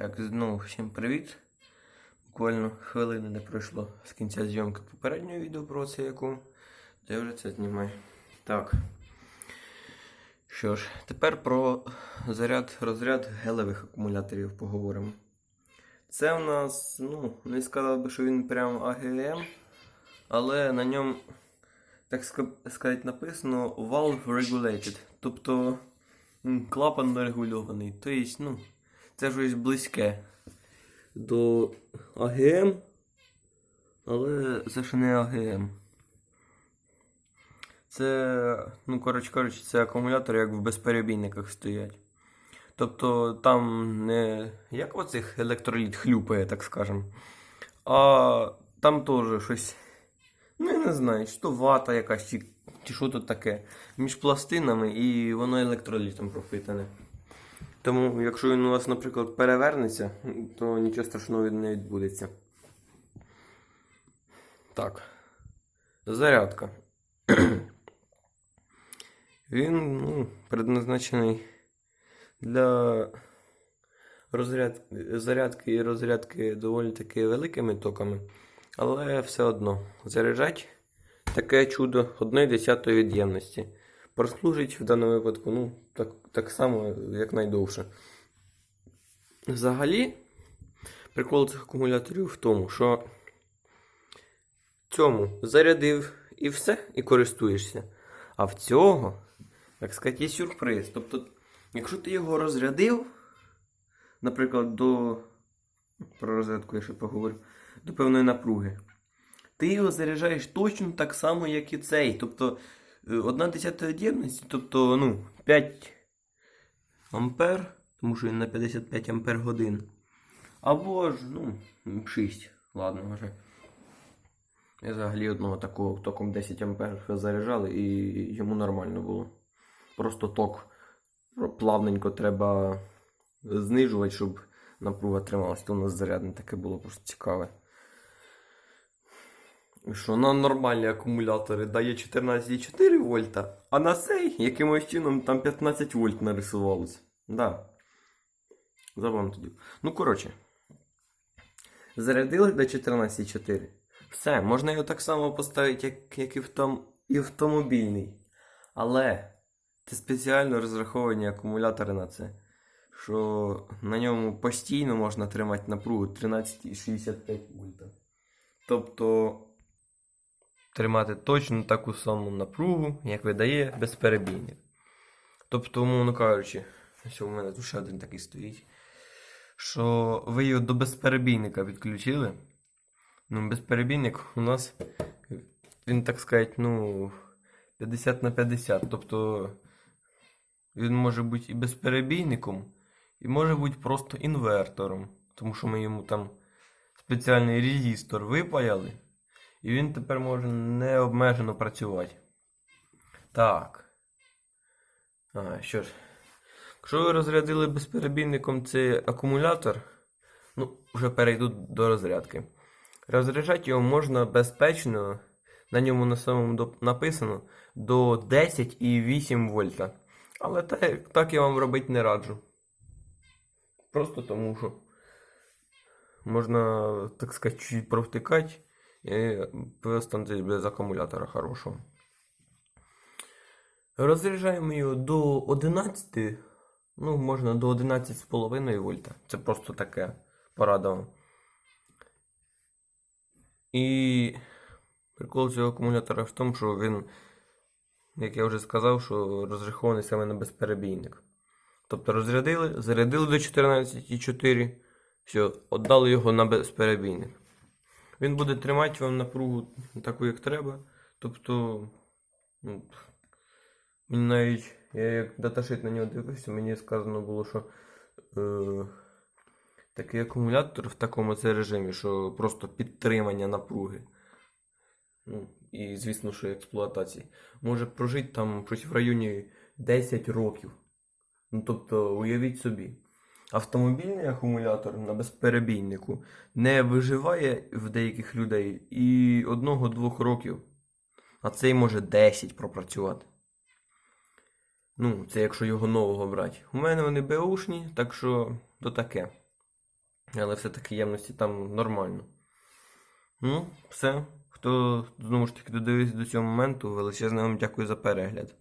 Так, знову всім привіт. Буквально хвилини не пройшло з кінця зйомки попереднього відео про це яку. Я вже це знімаю. Так. Що ж, тепер про заряд, розряд гелевих акумуляторів поговоримо. Це у нас, ну, не сказав би, що він прям АГМ, але на ньому, так сказати, написано Valve Regulated. Тобто клапан регульований. Тобто, ну, це щось близьке до АГМ, але це ще не АГМ. Це, ну, коротше кажучи, це акумулятори, як в безперебійниках стоять. Тобто там не як оцих електроліт хлюпає, так скажем. А там теж щось. Ну, я не знаю, чи то вата якась, чи, чи що тут таке. Між пластинами і воно електролітом пропитане. Тому, якщо він у вас, наприклад, перевернеться, то нічого страшного не відбудеться. Так. Зарядка. Він ну, предназначений для розряд... зарядки і розрядки доволі таки великими токами, але все одно заряджать таке чудо 1 десятої від'ємності. Прослужить в даному випадку ну, так, так само, як найдовше. Взагалі, прикол цих акумуляторів в тому, що цьому зарядив і все, і користуєшся. А в цього, так сказати, є сюрприз. Тобто, якщо ти його розрядив, наприклад, до. Про розрядку я ще поговорю, до певної напруги, ти його заряджаєш точно так само, як і цей. Тобто, е, одна десята від'ємності, тобто, ну, 5 ампер, тому що він на 55 ампер годин. Або ж, ну, 6, ладно, може. Я взагалі одного такого током 10 ампер заряджали і йому нормально було. Просто ток плавненько треба знижувати, щоб напруга трималась. То у нас зарядне таке було просто цікаве. Що на нормальні акумулятори дає 14,4 вольта, а на цей якимось чином там 15 вольт нарисувалось. Да. Забавно тоді. Ну, коротше. Зарядили до 14,4. Все, можна його так само поставити, як, як і, в том, і автомобільний. Але це спеціально розраховані акумулятори на це. Що на ньому постійно можна тримати напругу 13,65 вольта. Тобто тримати точно таку саму напругу, як видає безперебійник. Тобто, умовно кажучи, ось у мене тут ще один такий стоїть. Що ви його до безперебійника відключили. Ну, безперебійник у нас, він, так сказати, ну, 50 на 50. Тобто він може бути і безперебійником, і може бути просто інвертором. Тому що ми йому там спеціальний резистор випаяли, і він тепер може необмежено працювати. Так. А, що ж. Якщо ви розрядили безперебійником цей акумулятор, ну, вже перейду до розрядки. Розряджати його можна безпечно, на ньому на самому написано до 10,8 вольта. Але так, так я вам робити не раджу. Просто тому що можна, так сказати, чуть провтикати і виставити без акумулятора хорошого. Розряджаємо його до 11, ну, можна до 11,5 вольта. Це просто таке порада. І прикол цього акумулятора в тому, що він, як я вже сказав, що розрахований саме на безперебійник. Тобто розрядили, зарядили до 14,4, все, віддали його на безперебійник. Він буде тримати вам напругу таку, як треба. Тобто, ну, мені навіть, я як даташит на нього дивився, мені сказано було, що е, такий акумулятор в такому це режимі, що просто підтримання напруги. Ну, і звісно, що експлуатації. Може прожити там щось в районі 10 років. Ну, тобто, уявіть собі, автомобільний акумулятор на безперебійнику не виживає в деяких людей і одного-двох років. А цей може 10 пропрацювати. Ну, це якщо його нового брати. У мене вони беушні, так що то таке. Але все-таки ємності там нормально. Ну, все. Хто знову ж таки додивився до цього моменту, величезне вам дякую за перегляд.